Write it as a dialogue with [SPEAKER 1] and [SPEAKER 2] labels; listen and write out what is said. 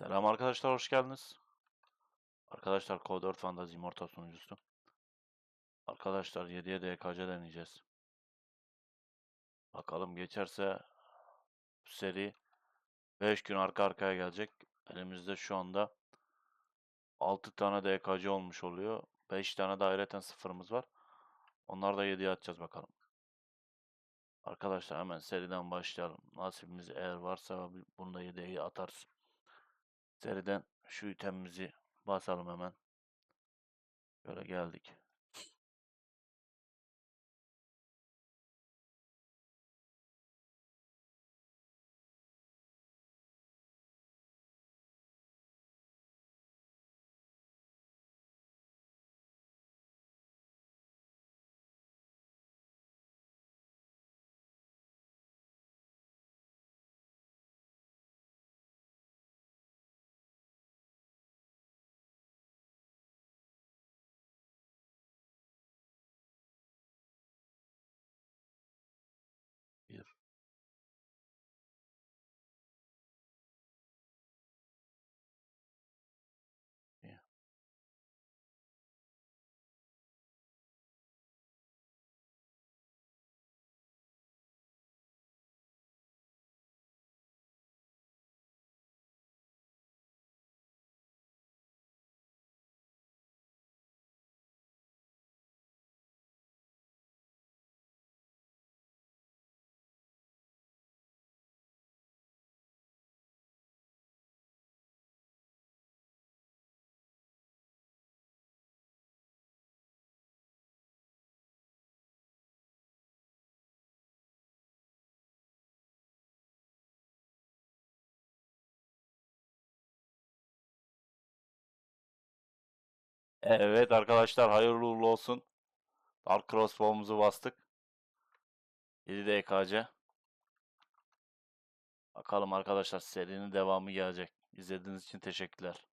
[SPEAKER 1] Selam arkadaşlar, hoş geldiniz. Arkadaşlar Code 4 Fantasy Immortal sunucusu. Arkadaşlar 7'ye DKC deneyeceğiz. Bakalım geçerse bu seri 5 gün arka arkaya gelecek. Elimizde şu anda 6 tane DKC olmuş oluyor. 5 tane de ayrıca sıfırımız var. Onlar da 7'ye atacağız bakalım. Arkadaşlar hemen seriden başlayalım. Nasibimiz eğer varsa bunu da 7'ye atarız. Seriden şu itemimizi basalım hemen. Böyle geldik. Evet arkadaşlar hayırlı uğurlu olsun. Dark Crossbow'umuzu bastık. 7 DKC. Bakalım arkadaşlar serinin devamı gelecek. İzlediğiniz için teşekkürler.